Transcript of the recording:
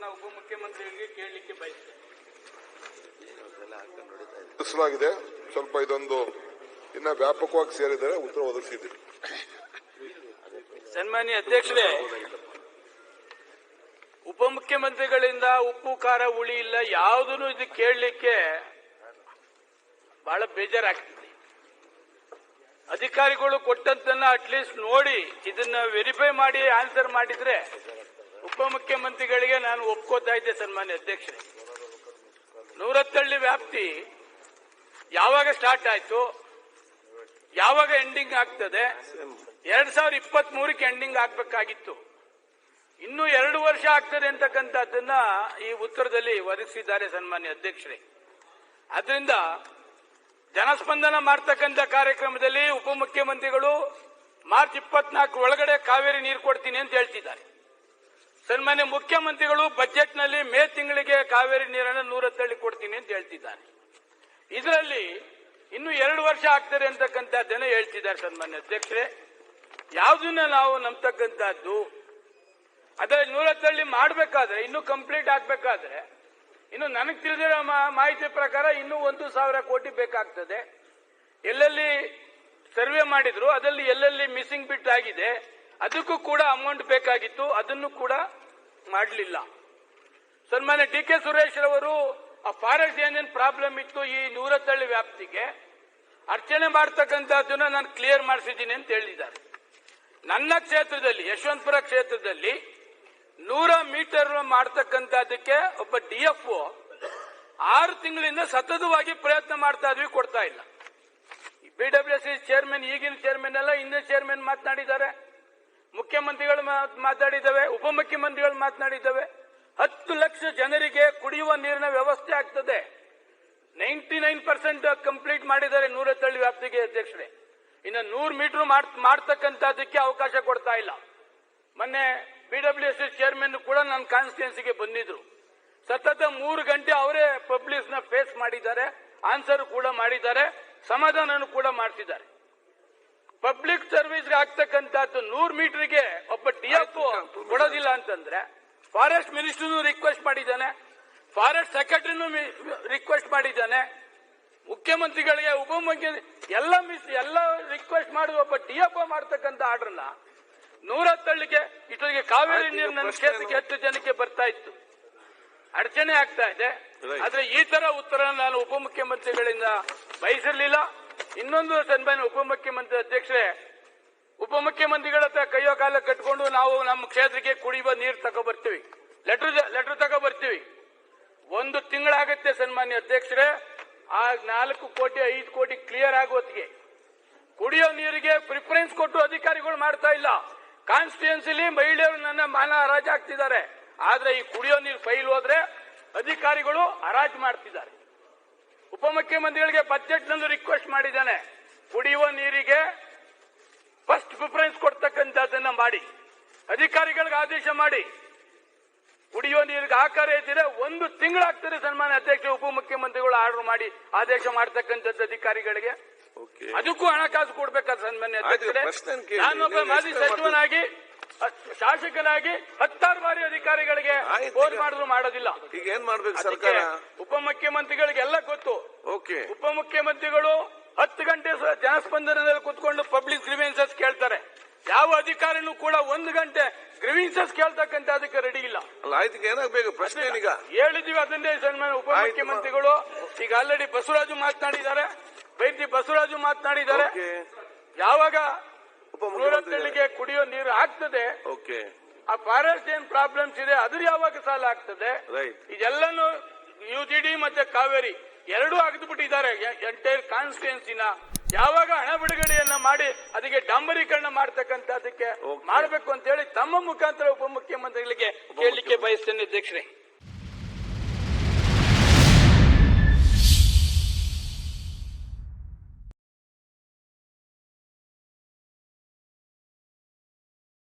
ನಾವು ಉಪಮುಖ್ಯಮಂತ್ರಿಗಳಿಗೆ ಕೇಳಲಿಕ್ಕೆ ಬಯಸ್ತೇವೆ. ಸ್ವಲ್ಪ ಇದೊಂದು ಇನ್ನ ವ್ಯಾಪಕವಾಗಿ ಸೇರಿದರೆ ಉತ್ತರ ಒದಗಿಸಿದ್ರು ಸನ್ಮಾನ್ಯ ಅಧ್ಯಕ್ಷರೇ ಉಪಮುಖ್ಯಮಂತ್ರಿಗಳಿಂದ ಉಪ್ಪು ಖಾರ ಹುಳಿ ಇಲ್ಲ ಯಾವುದನ್ನು ಇದು ಕೇಳಲಿಕ್ಕೆ ಬಹಳ ಬೇಜಾರಾಗ್ತದೆ. ಅಧಿಕಾರಿಗಳು ಕೊಟ್ಟಂತನ್ನ ಅಟ್ಲೀಸ್ಟ್ ನೋಡಿ ಇದನ್ನ ವೆರಿಫೈ ಮಾಡಿ ಆನ್ಸರ್ ಮಾಡಿದ್ರೆ ಉಪಮುಖ್ಯಮಂತ್ರಿಗಳಿಗೆ ನಾನು ಒಪ್ಕೋತಾ ಇದ್ದೆ ಸನ್ಮಾನ್ಯ ಅಧ್ಯಕ್ಷರೇ. ನೂರತ್ತಳ್ಳಿ ವ್ಯಾಪ್ತಿ ಯಾವಾಗ ಸ್ಟಾರ್ಟ್ ಆಯ್ತು? ಯಾವಾಗ ಎಂಡಿಂಗ್ ಆಗ್ತದೆ? ಎರಡ್ ಸಾವಿರದ ಇಪ್ಪತ್ತ್ ಮೂರಕ್ಕೆ ಎಂಡಿಂಗ್ ಆಗ್ಬೇಕಾಗಿತ್ತು. ಇನ್ನು ಎರಡು ವರ್ಷ ಆಗ್ತದೆ ಅಂತಕ್ಕಂಥದ್ದನ್ನ ಈ ಉತ್ತರದಲ್ಲಿ ಒದಗಿಸಿದ್ದಾರೆ ಸನ್ಮಾನ್ಯ ಅಧ್ಯಕ್ಷರೇ. ಅದರಿಂದ ಜನಸ್ಪಂದನ ಮಾಡ್ತಕ್ಕಂಥ ಕಾರ್ಯಕ್ರಮದಲ್ಲಿ ಉಪಮುಖ್ಯಮಂತ್ರಿಗಳು ಮಾರ್ಚ್ ಇಪ್ಪತ್ನಾಲ್ಕು ಒಳಗಡೆ ಕಾವೇರಿ ನೀರು ಕೊಡ್ತೀನಿ ಅಂತ ಹೇಳ್ತಿದ್ದಾರೆ. ಸನ್ಮಾನ್ಯ ಮುಖ್ಯಮಂತ್ರಿಗಳು ಬಜೆಟ್ನಲ್ಲಿ ಮೇ ತಿಂಗಳಿಗೆ ಕಾವೇರಿ ನೀರನ್ನು ನೂರತ್ತಳ್ಳಿ ಕೊಡ್ತೀನಿ ಅಂತ ಹೇಳ್ತಿದ್ದಾರೆ. ಇದರಲ್ಲಿ ಇನ್ನು ಎರಡು ವರ್ಷ ಆಗ್ತದೆ ದಿನ ಹೇಳ್ತಿದ್ದಾರೆ ಸನ್ಮಾನ್ಯ ಅಧ್ಯಕ್ಷರೇ. ಯಾವುದನ್ನ ನಾವು ನಂಬತಕ್ಕಂಥದ್ದು, ಅದರಲ್ಲಿ ನೂರತ್ತಳ್ಳಿ ಮಾಡಬೇಕಾದ್ರೆ, ಇನ್ನು ಕಂಪ್ಲೀಟ್ ಆಗ್ಬೇಕಾದ್ರೆ, ಇನ್ನು ನನಗೆ ತಿಳಿದಿರೋ ಮಾಹಿತಿ ಪ್ರಕಾರ ಇನ್ನೂ ಒಂದು ಸಾವಿರ ಕೋಟಿ ಬೇಕಾಗ್ತದೆ. ಎಲ್ಲೆಲ್ಲಿ ಸರ್ವೆ ಮಾಡಿದ್ರು, ಅದರಲ್ಲಿ ಎಲ್ಲೆಲ್ಲಿ ಮಿಸ್ಸಿಂಗ್ ಬಿಟ್ ಆಗಿದೆ ಅದಕ್ಕೂ ಕೂಡ ಅಮೌಂಟ್ ಬೇಕಾಗಿತ್ತು, ಅದನ್ನು ಕೂಡ ಮಾಡಲಿಲ್ಲ. ಸನ್ಮಾನ್ಯ ಡಿ ಕೆ ಸುರೇಶ್ ರವರು ಆ ಫಾರೆಸ್ಟ್ ಏನೇನು ಪ್ರಾಬ್ಲಮ್ ಇತ್ತು ಈ ನೂರತ್ತಳ್ಳಿ ವ್ಯಾಪ್ತಿಗೆ. ಅರ್ಚನೆ ಮಾಡ್ತಕ್ಕಂಥದ್ದನ್ನ ನಾನು ಕ್ಲಿಯರ್ ಮಾಡಿಸಿದ್ದೀನಿ ಅಂತ ಹೇಳಿದ್ದಾರೆ. ನನ್ನ ಕ್ಷೇತ್ರದಲ್ಲಿ, ಯಶವಂತಪುರ ಕ್ಷೇತ್ರದಲ್ಲಿ ನೂರ ಮೀಟರ್ ಮಾಡ್ತಕ್ಕಂಥದ್ದಕ್ಕೆ ಒಬ್ಬ ಡಿ ಎಫ್ ಆರು ತಿಂಗಳಿಂದ ಸತತವಾಗಿ ಪ್ರಯತ್ನ ಮಾಡ್ತಾ ಇದ್ವಿ, ಕೊಡ್ತಾ ಇಲ್ಲ. ಬಿ ಡಬ್ಲ್ಯೂ ಸಿ ಚೇರ್ಮನ್ ಈಗಿನ ಚೇರ್ಮನ್ ಎಲ್ಲ, ಹಿಂದಿನ ಚೇರ್ಮನ್ ಮಾತನಾಡಿದ್ದಾರೆ. ಮುಖ್ಯಮಂತ್ರಿಗಳು ಮಾತಾಡಿದ್ದಾವೆ, ಉಪಮುಖ್ಯಮಂತ್ರಿಗಳು ಮಾತನಾಡಿದ್ದಾವೆ. ಹತ್ತು ಲಕ್ಷ ಜನರಿಗೆ ಕುಡಿಯುವ ನೀರಿನ ವ್ಯವಸ್ಥೆ ಆಗ್ತದೆ. ನೈಂಟಿ ನೈನ್ ಪರ್ಸೆಂಟ್ ಕಂಪ್ಲೀಟ್ ಮಾಡಿದ್ದಾರೆ ತಳ್ಳಿ ವ್ಯಾಪ್ತಿಗೆ ಅಧ್ಯಕ್ಷರೇ. ಇನ್ನು ನೂರು ಮೀಟರ್ ಮಾಡ್ತಕ್ಕಂಥದ್ದಕ್ಕೆ ಅವಕಾಶ ಕೊಡ್ತಾ ಇಲ್ಲ. ಮೊನ್ನೆ ಪಿಡಬ್ಲ್ಯೂ ಎಸ್ ಚೇರ್ಮನ್ ಕೂಡ ನನ್ನ ಕಾನ್ಸ್ಟಿಟ್ಯೂನ್ಸಿಗೆ ಬಂದಿದ್ರು. ಸತತ ಮೂರು ಗಂಟೆ ಅವರೇ ಪಬ್ಲಿಕ್ನ ಫೇಸ್ ಮಾಡಿದ್ದಾರೆ. ಆನ್ಸರ್ ಕೂಡ ಮಾಡಿದ್ದಾರೆ. ಸಮಾಧಾನ ಕೂಡ ಮಾಡಿಸಿದ್ದಾರೆ ಪಬ್ಲಿಕ್ ಸರ್ವಿಸ್ಗೆ ಆಗ್ತಕ್ಕಂಥದ್ದು ನೂರು ಮೀಟರ್ಗೆ ಒಬ್ಬ ಡಿ ಎಫ್ ಕೊಡೋದಿಲ್ಲ ಅಂತಂದ್ರೆ ಫಾರೆಸ್ಟ್ ಮಿನಿಸ್ಟರ್ನು ರಿಕ್ವೆಸ್ಟ್ ಮಾಡಿದ್ದಾನೆ. ಫಾರೆಸ್ಟ್ ಸೆಕ್ರೆಟರಿನೂ ರಿಕ್ವೆಸ್ಟ್ ಮಾಡಿದ್ದಾನೆ. ಮುಖ್ಯಮಂತ್ರಿಗಳಿಗೆ ಉಪಮುಖ್ಯ ಎಲ್ಲ ಮಿಸ್ ಎಲ್ಲ ರಿಕ್ವೆಸ್ಟ್ ಮಾಡಿ ಒಬ್ಬ ಡಿ ಎಫ್ ಮಾಡ್ತಕ್ಕಂಥ ಆರ್ಡರ್ನ ನೂರತ್ತಳ್ಳಿಗೆ ಇಷ್ಟೊತ್ತಿಗೆ ಕಾವೇರಿ ನೀರು ನನ್ನ ಕ್ಷೇತ್ರಕ್ಕೆ ಹತ್ತು ಜನಕ್ಕೆ ಬರ್ತಾ ಇತ್ತು. ಅಡಚಣೆ ಆಗ್ತಾ ಇದೆ. ಆದ್ರೆ ಈ ತರ ಉತ್ತರ ನಾನು ಉಪಮುಖ್ಯಮಂತ್ರಿಗಳಿಂದ ಬಯಸಿರ್ಲಿಲ್ಲ. ಇನ್ನೊಂದು ಸನ್ಮಾನ್ಯ ಉಪಮುಖ್ಯಮಂತ್ರಿ ಅಧ್ಯಕ್ಷರೇ, ಉಪಮುಖ್ಯಮಂತ್ರಿಗಳ ಹತ್ರ ಕೈಯೋ ಕಾಲ ಕಟ್ಕೊಂಡು ನಾವು ನಮ್ಮ ಕ್ಷೇತ್ರಕ್ಕೆ ಕುಡಿಯುವ ನೀರು ತಗೋ ಬರ್ತೀವಿ. ಲೆಟರ್ ಲೆಟರ್ ತಗೋ ಬರ್ತೀವಿ. ಒಂದು ತಿಂಗಳಾಗತ್ತೆ ಸನ್ಮಾನ್ಯ ಅಧ್ಯಕ್ಷರೇ, ಆ ನಾಲ್ಕು ಕೋಟಿ, ಐದು ಕೋಟಿ ಕ್ಲಿಯರ್ ಆಗೋತ್ತಿಗೆ ಕುಡಿಯೋ ನೀರಿಗೆ ಪ್ರಿಫರೆನ್ಸ್ ಕೊಟ್ಟು ಅಧಿಕಾರಿಗಳು ಮಾಡ್ತಾ ಇಲ್ಲ. ಕಾನ್ಸ್ಟಿಟ್ಯೂನ್ಸಿಲಿ ಮಹಿಳೆಯರು ನನ್ನ ಮಾನ ಹರಾಜು ಆಗ್ತಿದ್ದಾರೆ ಆದ್ರೆ ಈ ಕುಡಿಯೋ ನೀರು ಫೈಲ್ ಹೋದ್ರೆ ಅಧಿಕಾರಿಗಳು ಹರಾಜು ಮಾಡ್ತಿದ್ದಾರೆ. ಉಪಮುಖ್ಯಮಂತ್ರಿಗಳಿಗೆ ಬಜೆಟ್ ನಂದು ರಿಕ್ವೆಸ್ಟ್ ಮಾಡಿದ್ದಾನೆ. ಕುಡಿಯುವ ನೀರಿಗೆ ಫಸ್ಟ್ ಪ್ರಿಫರೆನ್ಸ್ ಕೊಡ್ತಕ್ಕಂಥದ್ದನ್ನ ಮಾಡಿ. ಅಧಿಕಾರಿಗಳಿಗೆ ಆದೇಶ ಮಾಡಿ. ಕುಡಿಯುವ ನೀರಿಗೆ ಆಕಾರ ಇದ್ದರೆ ಒಂದು ತಿಂಗಳಾಗ್ತದೆ ಸನ್ಮಾನ್ಯ ಅಧ್ಯಕ್ಷ ಉಪಮುಖ್ಯಮಂತ್ರಿಗಳು ಆರ್ಡರ್ ಮಾಡಿ ಆದೇಶ ಮಾಡ್ತಕ್ಕಂಥದ್ದು ಅಧಿಕಾರಿಗಳಿಗೆ. ಅದಕ್ಕೂ ಹಣಕಾಸು ಕೊಡ್ಬೇಕಾದ ಸನ್ಮಾನ್ಯ. ನಾನೊಬ್ಬ ಮಾಜಿ ಸಚಿವನಾಗಿ ಶಾಸಕನಾಗಿ ಹತ್ತಾರು ಬಾರಿ ಅಧಿಕಾರಿಗಳಿಗೆ ಫೋನ್ ಮಾಡಿದ್ರು ಮಾಡೋದಿಲ್ಲ. ಈಗ ಏನ್ ಮಾಡ್ಬೇಕು ಸರ್ಕಾರ? ಉಪಮುಖ್ಯಮಂತ್ರಿಗಳಿಗೆಲ್ಲ ಗೊತ್ತು. ಓಕೆ ಉಪಮುಖ್ಯಮಂತ್ರಿಗಳು ಹತ್ತು ಗಂಟೆ ಜನಸ್ಪಂದನದಲ್ಲಿ ಕುತ್ಕೊಂಡು ಪಬ್ಲಿಕ್ ಗ್ರಿವೆನ್ಸಸ್ ಕೇಳ್ತಾರೆ. ಯಾವ ಅಧಿಕಾರಿನೂ ಕೂಡ ಒಂದು ಗಂಟೆ ಗ್ರಿವೆನ್ಸಸ್ ಕೇಳ್ತಕ್ಕಂತ ಅದಕ್ಕೆ ರೆಡಿ ಇಲ್ಲ. ಅಲ್ಲ ಆಯ್ತು ಏನಾಗ್ಬೇಕು ಪ್ರಶ್ನೆ ಈಗ ಹೇಳಿದೀವಿ ಅದನ್ನೇ ಸನ್ಮಾನ ಉಪಮುಖ್ಯಮಂತ್ರಿಗಳು. ಈಗ ಆಲ್ರೆಡಿ ಬಸವರಾಜು ಮಾತನಾಡಿದ್ದಾರೆ. ವೈದ್ಯ ಬಸವರಾಜು ಮಾತನಾಡಿದ್ದಾರೆ. ಯಾವಾಗ ಉಪಮುಖ್ಯಮಂತ್ರಿಗಳಿಗೆ ನೂರತ್ತಳ್ಳಿಗೆ ಕುಡಿಯೋ ನೀರು ಆಗ್ತದೆ ಓಕೆ. ಆ ಫಾರೆಸ್ಟ್ ಏನ್ ಪ್ರಾಬ್ಲಮ್ಸ್ ಇದೆ ಅದ್ರ ಯಾವಾಗ ಸಾಲ ಆಗ್ತದೆ? ಇದೆಲ್ಲನೂ ಯು ಜಿ ಡಿ ಮತ್ತೆ ಕಾವೇರಿ. ಎರಡೂ ಬಿಟ್ಟಿದ್ದಾರೆ ಎಂಟೈರ್ ಕಾನ್ಸ್ಟಿಟ್ಯೂನ್ಸಿನ ಯಾವಾಗ ಹಣ ಬಿಡುಗಡೆಯನ್ನ ಮಾಡಿ ಅದಕ್ಕೆ ಡಾಂಬರೀಕರಣ ಮಾಡ್ತಕ್ಕಂಥದಕ್ಕೆ ಮಾಡಬೇಕು ಅಂತ ಹೇಳಿ ತಮ್ಮ ಮುಖಾಂತರ ಉಪಮುಖ್ಯಮಂತ್ರಿಗಳಿಗೆ ಕೇಳಲಿಕ್ಕೆ ಬಯಸ್ತೇನೆ ಅಧ್ಯಕ್ಷರೇ.